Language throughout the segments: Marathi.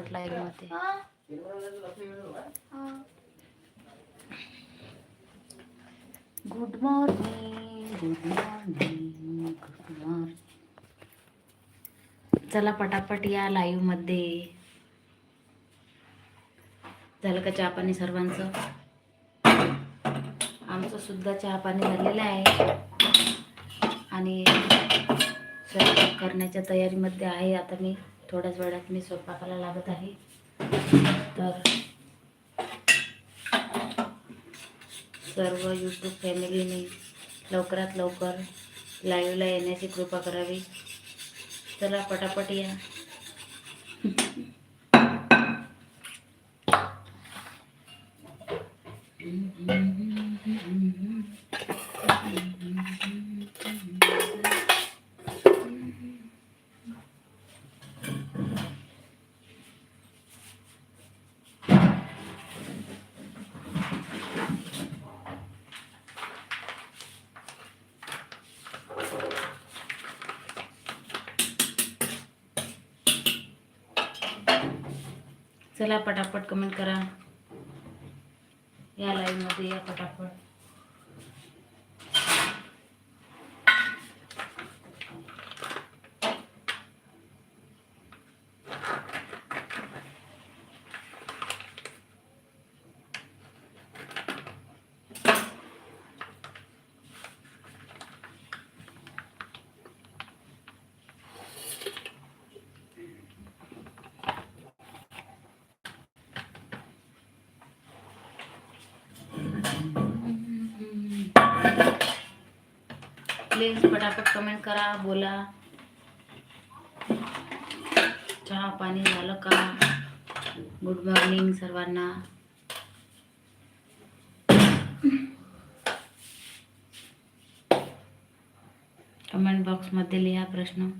पटापट लाईव्हमध्ये good morning good morning good morning चला पटापट या लाईव्हमध्ये. झालं का चहा पाणी सर्वांचं? आमचं सुद्धा चहा पाणी झालेलं आहे. आणि स्वयंपाक करण्याच्या तयारीमध्ये आहे आता मी. थोड्याच वेळात मी स्वयंपाकाला लागत आहे. तर सर्व यूट्यूब फॅमिलीने लवकरात लवकर लाईव्हला येण्याची कृपा करावी. चला पटापट या. पटापट कमेंट करा. या लाईव्हमध्ये या पटापट. प्लीज पटापट कमेंट करा बोला. चहा पाणी झालं का? गुड मॉर्निंग सर्वांना. कमेंट बॉक्समध्ये लिहा प्रश्न.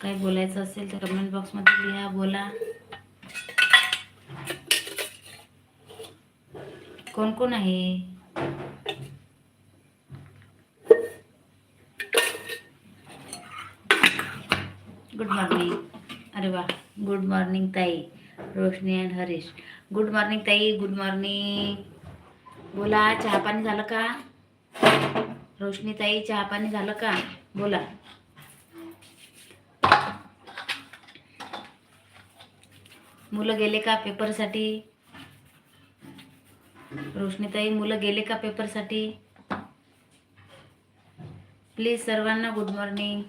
काही बोलायचं असेल तर कमेंट बॉक्समध्ये लिहा बोला. कोण कोण आहे? गुड मॉर्निंग अरे वा. गुड मॉर्निंग ताई. Roshni and Harish. Good morning ताई. गुड मॉर्निंग बोला चहा पाणी झालं का? रोशनी ताई चहा पाणी झालं का? बोला. मुलं गेले का पेपरसाठी? रोशनीताई मुलं गेले का पेपरसाठी? प्लीज सर्वांना गुड मॉर्निंग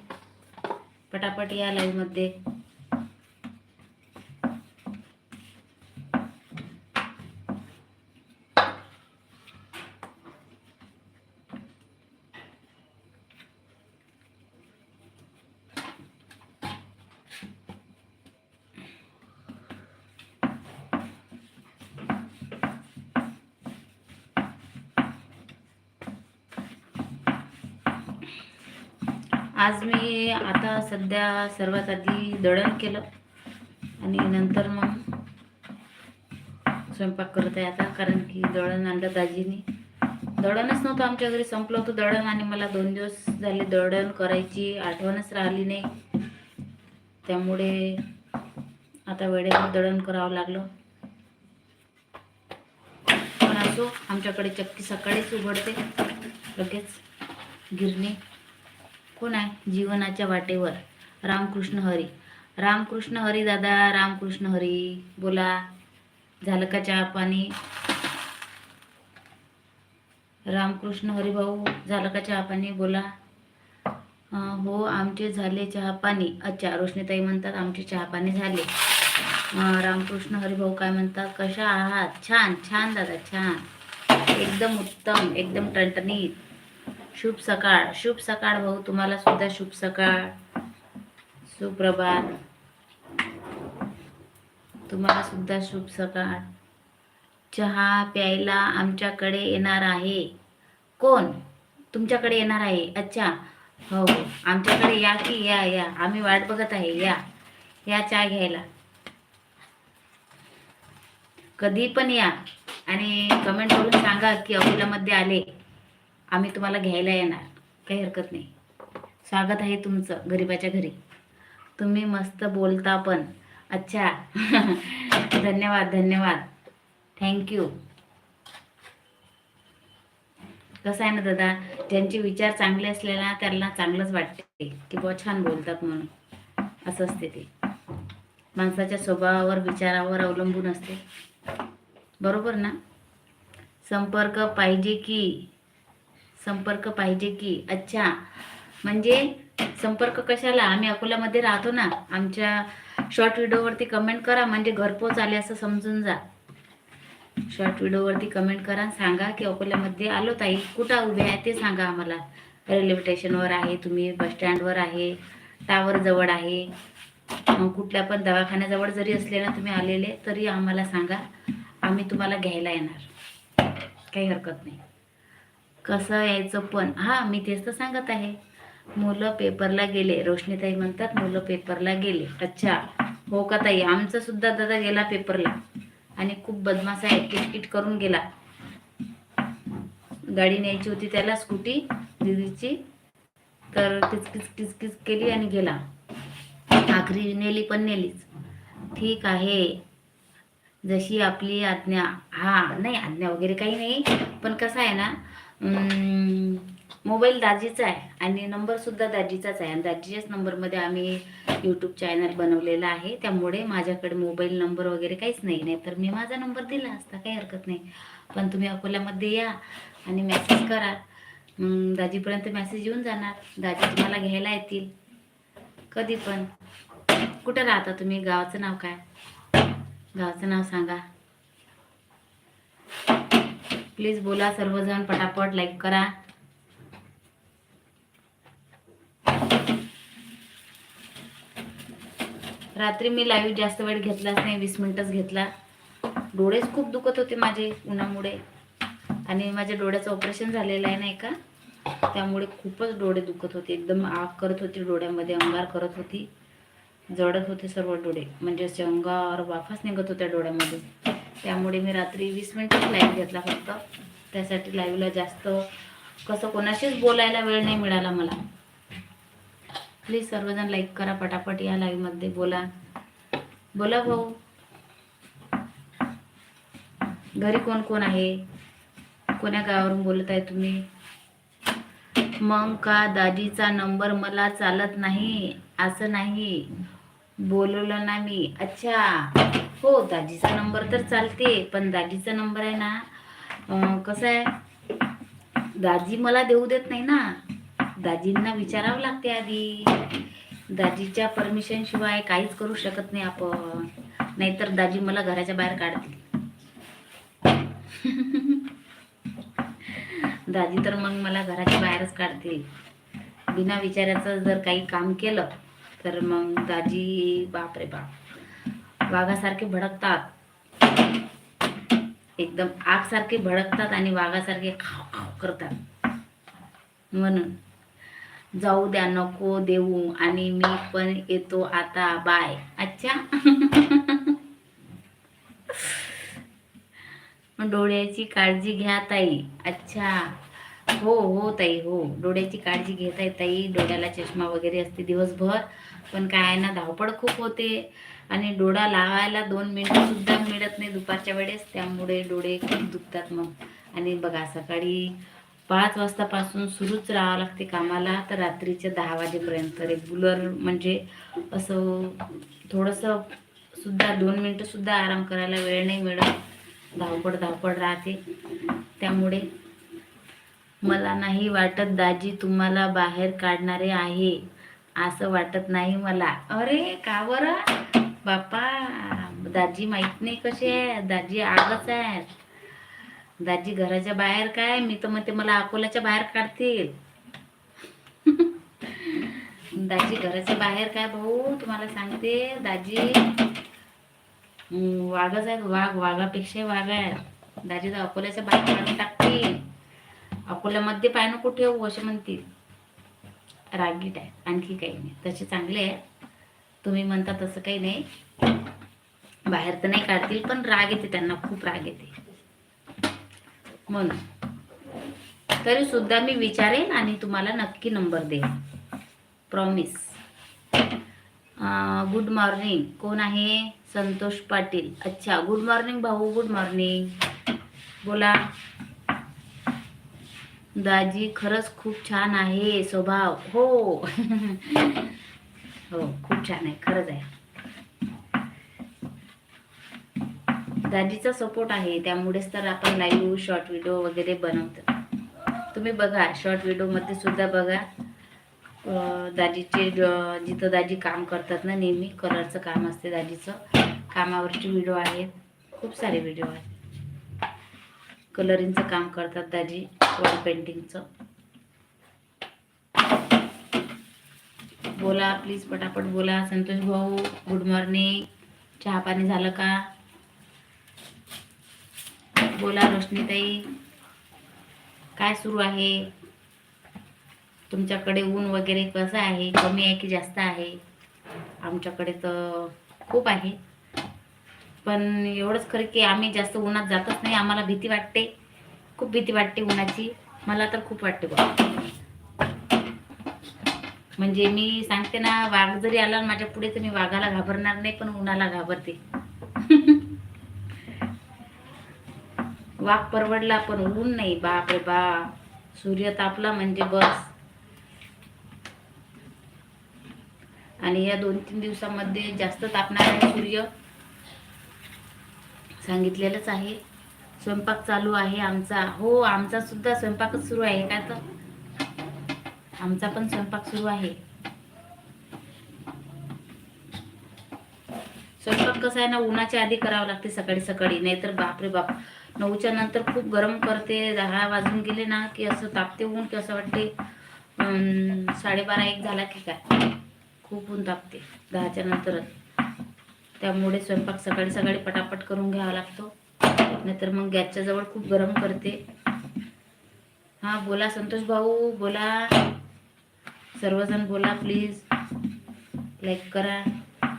पटापट या लाईव्हमध्ये मध्ये आज मी आता सध्या सर्वात आधी दळण केलं आणि नंतर मग स्वयंपाक करत आहे आता कारण की दळण आणलं दाजीने. दळणच नव्हतं आमच्या घरी संपलं होतं दळण आणि मला दोन दिवस झाले दळण करायची आठवणच राहिली नाही. त्यामुळे आता वेळेवर दळण करावं लागलं. पण असो आमच्याकडे चक्की सकाळीच उघडते लगेच गिरणी. कोण आहे जीवनाच्या वाटेवर. रामकृष्ण हरी. रामकृष्ण हरी दादा रामकृष्ण हरी. बोला. झालं का चहा पाणी? रामकृष्ण हरी भाऊ झालं का चहा पाणी? बोला. हो आमचे झाले चहा पाणी. अच्छा रोशनीताई म्हणतात आमचे चहा पाणी झाले. रामकृष्ण हरी भाऊ काय म्हणतात? कशा आहात? छान छान दादा छान. एकदम उत्तम एकदम टणटणीत. शुभ सकाळ. शुभ सकाळ भाऊ तुम्हाला सुद्धा शुभ सकाळ. सुप्रभात. तुम्हाला सुद्धा शुभ सकाळ. चहा प्यायला आमच्याकडे येणार आहे. कोण? तुमच्याकडे येणार आहे. अच्छा. हो हो. आमच्याकडे या की या या. आम्ही वाट बघत आहे. या. या चहा घ्यायला. कधी पण या आणि कमेंट करून सांगा की अकोल्यामध्ये आले. आम्ही तुम्हाला घ्यायला येणार. काही हरकत नाही. स्वागत आहे तुमचं गरीबाच्या घरी. तुम्ही मस्त बोलता पण. अच्छा. धन्यवाद धन्यवाद. थँक्यू कसं आहे ना दादा ज्यांचे विचार चांगले असलेला त्यांना चांगलंच वाटते. की बुवा छान बोलतात म्हणून. असं असते ते. माणसाच्या स्वभावावर विचारावर अवलंबून असते. बरोबर ना? संपर्क पाहिजे की संपर्क पाहिजे की? अच्छा. म्हणजे संपर्क कशाला? आम्ही अकोल्यामध्ये राहतो ना. आमच्या शॉर्ट व्हिडिओवरती कमेंट करा. म्हणजे घरपोच आले असं समजून जा. शॉर्ट व्हिडिओवरती कमेंट करा. सांगा की अकोल्यामध्ये आलो ताई. कुठं उभे आहे ते सांगा आम्हाला. रेल्वे स्टेशनवर आहे तुम्ही बस स्टँडवर आहे टावर जवळ आहे. मग कुठल्या पण दवाखान्याजवळ जरी असले ना तुम्ही आलेले तरी आम्हाला सांगा. आम्ही तुम्हाला घ्यायला येणार. काही हरकत नाही. कसं यायचं पण. हां मी तेच तर सांगत आहे. मुलं पेपरला गेले रोशनीताई म्हणतात मुलं पेपरला गेले. अच्छा. हो का ताई? आमचा सुद्धा दादा गेला पेपरला. आणि खूप बदमाश आहे किटकिट करून गेला. गाडी न्यायची होती त्याला स्कूटी दिदीची. तर किचकिच किचकिच केली आणि गेला. आखरी नेली पण नेलीच. ठीक आहे. जशी आपली आज्ञा हा नाही आज्ञा वगैरे काही नाही. पण कसं आहे ना मोबाईल दाजीचा आहे आणि नंबरसुद्धा दाजीचाच आहे. आणि दाजीच्याच नंबरमध्ये आम्ही यूट्यूब चॅनल बनवलेलं आहे. त्यामुळे माझ्याकडे मोबाईल नंबर वगैरे काहीच नाही. नाही तर मी माझा नंबर दिला असता काही हरकत नाही. पण तुम्ही अकोल्यामध्ये या आणि मेसेज करा. मग दाजीपर्यंत मेसेज येऊन जाणार. दाजी तुम्हाला घ्यायला येतील. कधी पण. कुठं राहता तुम्ही? गावाचं नाव काय? गावाचं नाव सांगा. प्लीज बोला सर्वजण पटापट लाईक करा. रात्री मी लाईव्ह जास्त वेळ घेतलाच नाही वीस मिनिटच घेतला. डोळेच खूप दुखत होते माझे उन्हामुळे. आणि माझ्या डोळ्याचं ऑपरेशन झालेलं आहे नाही का? त्यामुळे खूपच डोळे दुखत होते. एकदम आग करत होती डोळ्यामध्ये अंगार करत होती. जडत होते सर्व डोळे. म्हणजे असे अंगार वाफाच निघत होत्या डोळ्यामध्ये. त्यामुळे मी रात्री वीस मिनिटच लाईव्ह घेतला फक्त. त्यासाठी लाईव्हला जास्त कसं कोणाशीच बोलायला वेळ नाही मिळाला मला. प्लीज सर्वजण लाईक करा पटापट या लाईव्हमध्ये बोला. बोला भाऊ. घरी कोण कोण आहे? कोण्या गावावरून बोलत आहे तुम्ही? मग का दाजीचा नंबर मला चालत नाही? असं नाही. बोलवलं ना मी. अच्छा. हो दाजीचा नंबर तर चालते पण दाजीचा नंबर आहे ना कसं आहे? दाजी मला देऊ देत नाही ना. दाजींना विचारावं लागते आधी. दाजीच्या परमिशनशिवाय काहीच करू शकत नाही आपण. नाहीतर दाजी मला घराच्या बाहेर काढतील. दाजी तर मग मला घराच्या बाहेरच काढतील. बिना विचाराचं जर काही काम केलं तर मग दाजी बापरे बाप. वाघासारखे भडकतात. एकदम आगसारखे भडकतात आणि वाघासारखे खाव खाव करतात. म्हणून जाऊ द्या नको देऊ आणि मी पण येतो आता. बाय. अच्छा. डोळ्याची काळजी घ्या ताई. अच्छा. हो हो ताई हो. डोळ्याची काळजी घेत आहे ताई. डोळ्याला चष्मा वगैरे असते दिवसभर. पण काय आहे ना धावपळ खूप होते आणि डोळा लावायला दोन मिनिटं सुद्धा मिळत नाही दुपारच्या वेळेस. त्यामुळे डोळे खूप दुखतात मग. आणि बघा सकाळी पाच वाजतापासून सुरूच राहावं लागते कामाला. तर रात्रीच्या दहा वाजेपर्यंत रेग्युलर म्हणजे असं थोडंसं सुद्धा दोन मिनटं सुद्धा आराम करायला वेळ नाही मिळत. धावपळ धावपळ राहते. त्यामुळे मला नाही वाटत दाजी तुम्हाला बाहेर काढणारे आहे. असं वाटत नाही मला. अरे का बरं? बापा दाजी माहीत नाही कसे आहे दाजी आगच आहे दाजी घराच्या बाहेर काय? मी तर म्हणते मला अकोल्याच्या बाहेर काढतील. दाजी घराच्या बाहेर काय भाऊ? तुम्हाला सांगते. दाजी वाघच आहेत. वाघ वाघापेक्षा वाघ आहे दाजी तर अकोल्याच्या बाहेर काढून टाकतील. अकोल्यामध्ये पाय कुठे ठेवू असे म्हणतील. रागीट आहे आणखी काही नाही. तसे चांगले आहे. तुम्ही म्हणता तसं काही नाही. बाहेर तर नाही काढतील पण राग येते त्यांना खूप राग येते. म्हणून. तरी सुद्धा मी विचारेन आणि तुम्हाला नक्की नंबर देईन. प्रॉमिस गुड मॉर्निंग कोण आहे? संतोष पाटील. अच्छा गुड मॉर्निंग भाऊ गुड मॉर्निंग बोला. दाजी खरंच खूप छान आहे स्वभाव. हो. हो खूप छान आहे खरंच आहे. दाजीचा सपोर्ट आहे त्यामुळेच तर आपण लाईव्ह शॉर्ट व्हिडिओ वगैरे बनवतो. तुम्ही बघा शॉर्ट व्हिडिओमध्ये सुद्धा बघा. दाजीचे जिथं दाजी काम करतात ना नेहमी कलरचं काम असते दाजीचं. कामावरचे व्हिडिओ आहेत. खूप सारे व्हिडिओ आहेत. कलरिंगचं काम करतात दाजी वॉल पेंटिंगचं बोला प्लीज पटापट बोला. संतोष भाऊ गुड मॉर्निंग चहा पाणी झालं का? बोला रोशनीताई. काय सुरू आहे? तुमच्याकडे ऊन वगैरे कसं आहे? कमी आहे की जास्त आहे? आमच्याकडे तर खूप आहे. पण एवढंच खरं की आम्ही जास्त उन्हात जातच नाही. आम्हाला भीती वाटते. खूप भीती वाटते उन्हाची. मला तर खूप वाटते बा म्हणजे मी सांगते ना वाघ जरी आला माझ्या पुढे तर मी वाघाला घाबरणार नाही पण उन्हाला घाबरते. वाघ परवडला पण ऊन नाही. बाप रे बा सूर्य तापला म्हणजे बस. आणि या दोन तीन दिवसामध्ये जास्त तापणार आहे सूर्य. सांगितलेलंच आहे. स्वयंपाक चालू आहे आमचा. हो आमचा सुद्धा स्वयंपाकच सुरू आहे. का तर? आमचा पण स्वयंपाक सुरू आहे. स्वयंपाक कसा आहे ना उन्हाच्या आधी करावं लागते सकाळी सकाळी. नाहीतर बापरे बाप. नऊच्या नंतर खूप गरम करते. दहा वाजून गेले ना की असं तापते ऊन की असं वाटते साडेबारा एक झाला की काय? खूप ऊन तापते दहाच्या नंतरच. त्यामुळे स्वयंपाक सकाळी सकाळी पटापट करून घ्यावा लागतो. नाहीतर मग गॅसच्या जवळ खूप गरम करते. हां बोला संतोष भाऊ बोला. सर्वजण बोला प्लीज लाईक करा.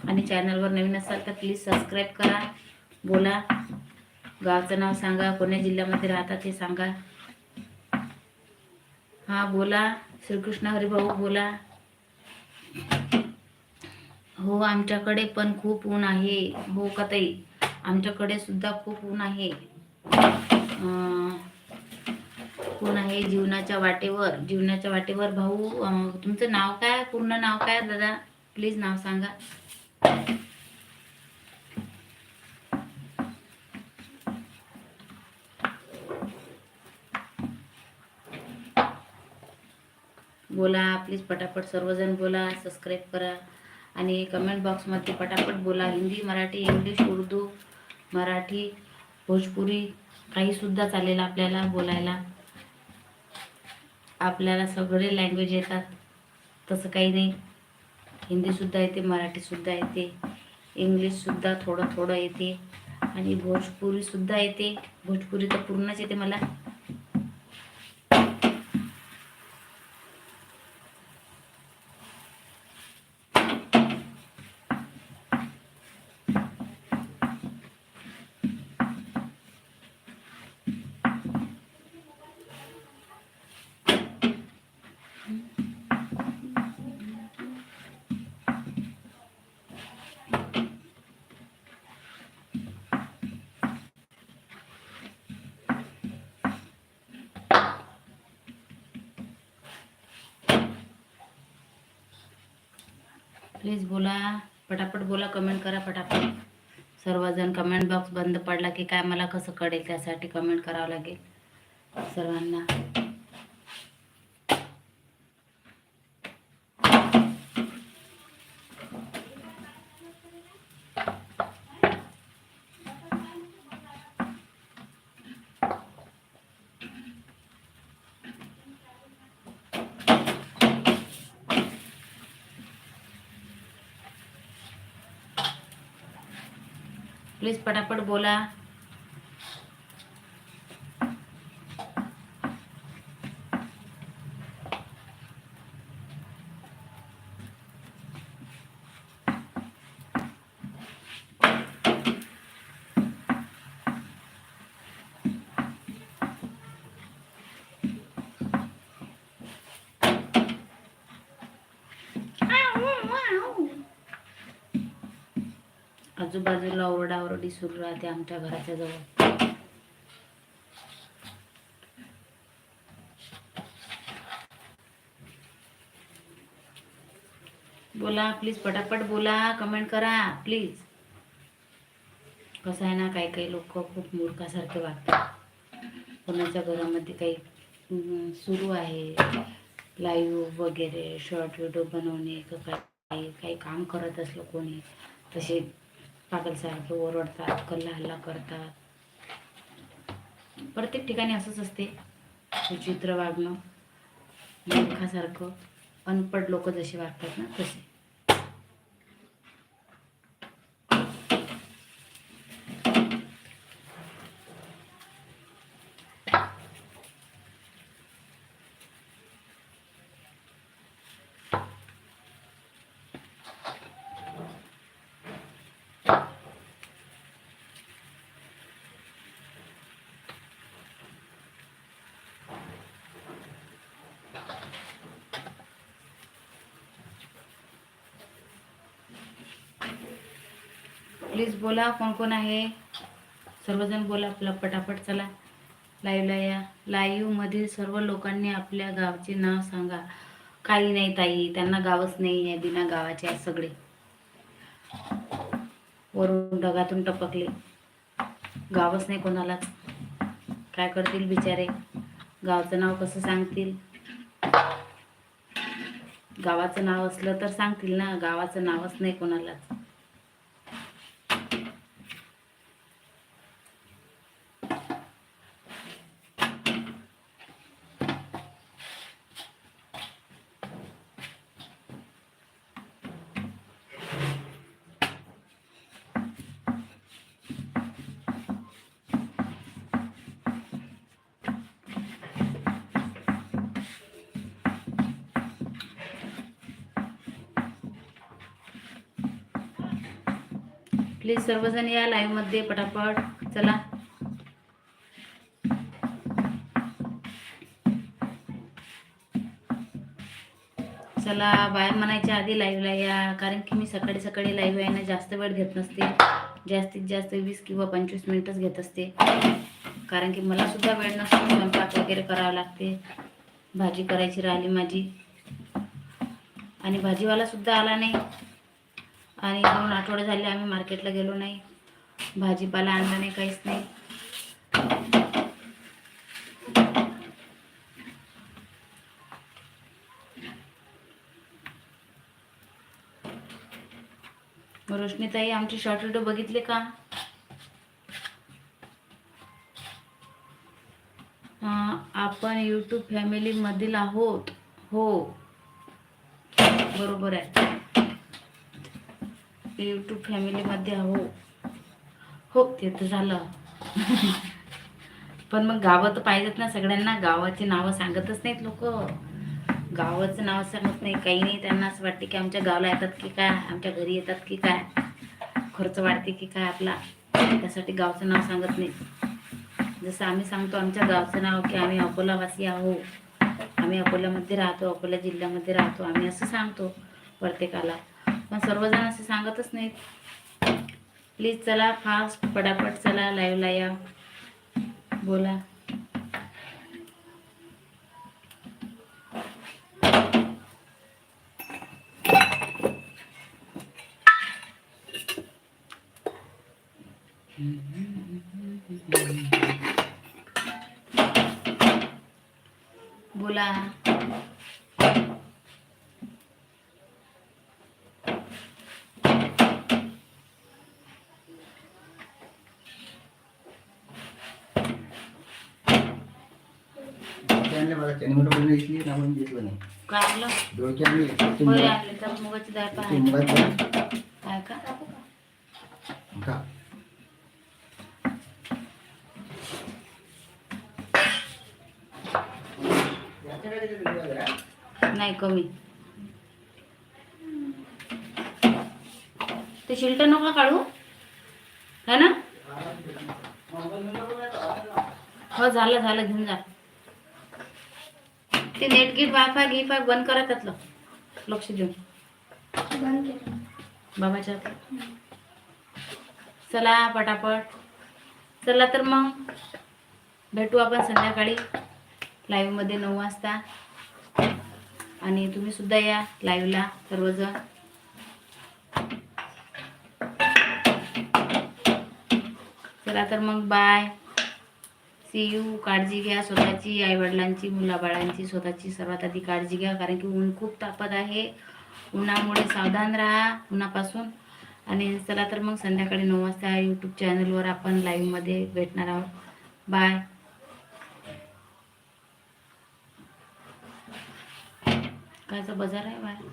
आणि चॅनलवर नवीन असाल तर प्लीज सबस्क्राईब करा. बोला. गावचं नाव सांगा कोण्या जिल्ह्यामध्ये राहता ते सांगा. हां बोला. श्रीकृष्ण हरिभाऊ बोला. हो आमच्याकडे पण खूप ऊन आहे. हो का ताई? आमच्याकडे सुद्धा खूप ऊन आहे. कोण ऊन आहे जीवनाच्या वाटेवर. जीवनाच्या वाटेवर भाऊ तुमचं नाव काय? पूर्ण नाव काय दादा? प्लीज नाव सांगा. बोला प्लीज पटापट सर्वजण बोला सबस्क्राईब करा. आणि कमेंट बॉक्समध्ये पटापट बोला. हिंदी मराठी इंग्लिश उर्दू मराठी भोजपुरी काहीसुद्धा चालेल आपल्याला बोलायला. आपल्याला सगळे लँग्वेज येतात. तसं काही नाही. हिंदीसुद्धा येते मराठीसुद्धा येते. इंग्लिशसुद्धा थोडं थोडं येते. आणि भोजपुरीसुद्धा येते. भोजपुरी तर पूर्णच येते मला. प्लीज बोला. पटापट बोला कमेंट करा पटापट. सर्वजण कमेंट बॉक्स बंद पडला की काय मला कसं कळेल त्यासाठी कमेंट करावं लागेल. सर्वांना. प्लीज पटापट बोला. आजूबाजूला ओरडाओरडी सुरू राहते आमच्या घराच्या जवळ. बोला प्लीज पटापट बोला कमेंट करा प्लीज कसं आहे ना काही काही लोक खूप मूर्खासारखे वागतात. कोणाच्या घरामध्ये काही सुरू आहे. लाईव्ह वगैरे शॉर्ट व्हिडिओ बनवणे काही काही काम करत असलं कोणी तसे पागलसारखे ओरडतात कल्ला हल्ला करतात. प्रत्येक ठिकाणी असंच असते. विचित्र वागणं मूर्खासारखं अनपढ लोक जसे वागतात ना तसे. प्लीज बोला कोण कोण आहे? सर्वजण बोला आपला पटापट चला. लाईव्हला या लाईव्हमधील सर्व लोकांनी आपल्या गावचे नाव सांगा. काही नाही ताई त्यांना गावच नाही आहे बिना गावाचे आहेत सगळे. वरून ढगातून टपकले. गावच नाही कोणालाच. काय करतील बिचारे? गावचं नाव कसं सांगतील? गावाचं नाव असलं तर सांगतील ना गावाचं नावच नाही कोणालाच. प्लीज सर्वजण या लाईव्हमध्ये पटापट. चला. चला बाहेर म्हणायच्या आधी लाईव्हला या. कारण की मी सकाळी सकाळी लाईव्ह यायला जास्त वेळ घेत नसते. जास्तीत जास्त वीस किंवा पंचवीस मिनिटच घेत असते. कारण की मला सुद्धा वेळ नसतो. स्वयंपाक वगैरे करावं लागते. भाजी करायची राहिली माझी. आणि भाजीवाला सुद्धा आला नाही. आणि दोन आठवडे झाले आम्ही मार्केटला गेलो नाही. भाजीपाला आणला नाही काहीच नाही. रोशनीताई आमचे शॉर्ट व्हिडिओ बघितले का? आपण यूट्यूब फॅमिलीमधील आहोत. हो. बरोबर आहे. यूट्यूब फॅमिलीमध्ये आहो हो ते तर झालं. पण मग गावं तर पाहिजेत ना सगळ्यांना गावाची नावं सांगतच नाहीत लोक. गावाचं नाव सांगत नाही काही नाही. त्यांना असं वाटते की आमच्या गावाला येतात की काय आमच्या घरी येतात की काय खर्च वाढते की काय आपला. त्यासाठी गावचं नाव सांगत नाही जसं आम्ही सांगतो आमच्या गावचं नाव की आम्ही अकोलावासी आहो. आम्ही अकोल्यामध्ये राहतो अकोला जिल्ह्यामध्ये राहतो. आम्ही असं सांगतो प्रत्येकाला. पण सर्वजण असे सांगतच नाहीत. प्लीज चला फास्ट पटापट चला लाईव्हला या. बोला. बोला. ना म्हणून घेतलं नाही आणले होय आणले तर मुगाची डाळ तुंबा काय का? का? नाही कमी. ते शिल्ट नका काढू. है ना? हो झालं झालं घेऊन जा. ते नेट गिट वायफाय गिफाय बंद करा त्यातलं. लक्ष देऊन. बाबाच्या. चला पटापट. चला तर मग. भेटू आपण संध्याकाळी. लाईव्हमध्ये नऊ वाजता. आणि तुम्ही सुद्धा या लाईव्हला सर्वजण. चला तर मग बाय सी यू काळजी घ्या स्वतःची आईवडिलांची मुलाबाळांची स्वतःची सर्वात आधी काळजी घ्या कारण की ऊन खूप तापत आहे. उन्हामुळे सावधान राहा उन्हापासून. आणि चला तर मग संध्याकाळी नऊ वाजता यूट्यूब चॅनलवर आपण लाईव्हमध्ये भेटणार आहोत. बाय कायचा बाजार आहे बाय.